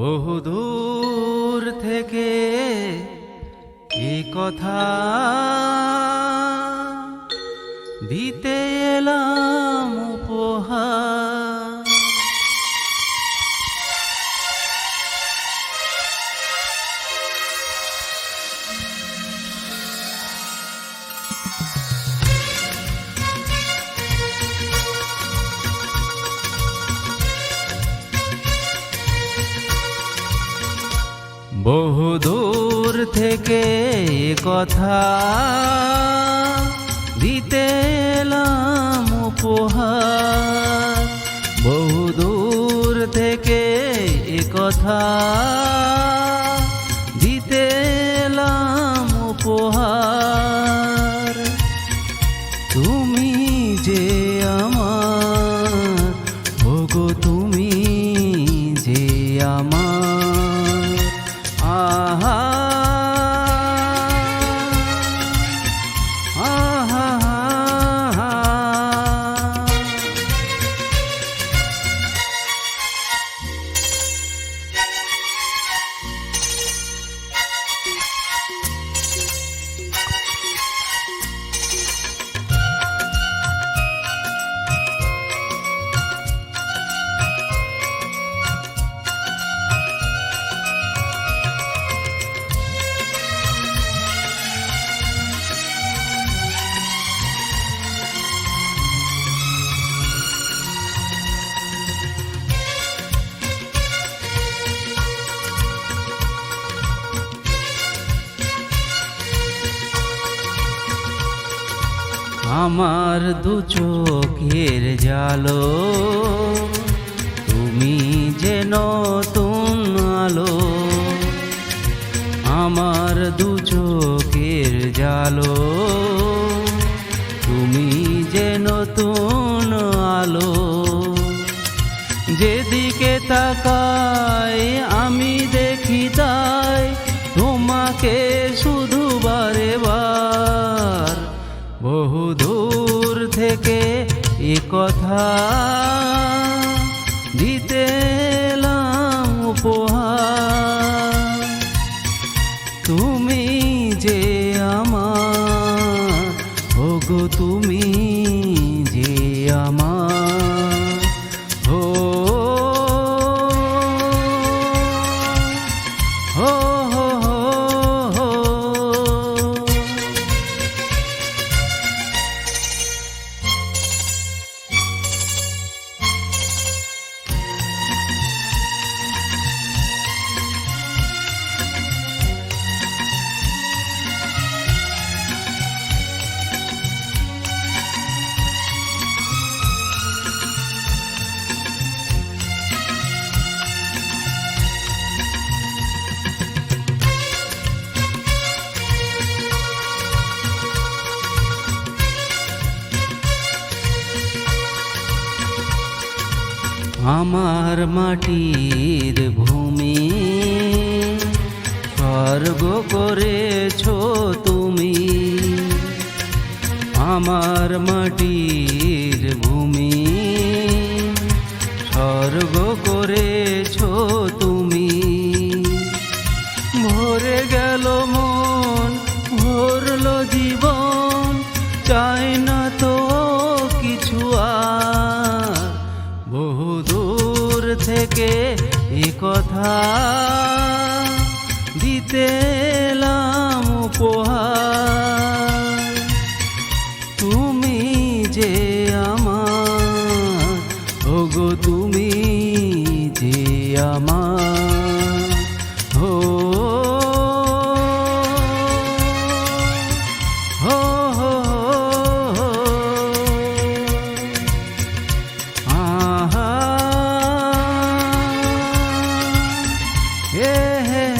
বহুদূর থেকে এ কথা দিতে এলাম। বহুদূর থেকে কথা দিতে এলাম উপহার। থেকে কথা দিতে এলাম উপহার। তুমি যে আমার, ওগো তুমি যে আমার। আমার দু চোখের জালো। তুমি যে নতুন আলো, আমার দু চোখের জালো। তুমি যে নতুন আলো, যেদিকে তাকাই আমি দেখি তাই তোমাকে বহু দূর থেকে এ কথা। আমার মাটির ভূমি। স্বর্গ করেছ তুমি আমার মাটির ভূমি। স্বর্গ করেছ তুমি থেকে এ কথা দিতেলাম উপহার। তুমি যে আমার ওগো তুমি যে আমার। Yeah.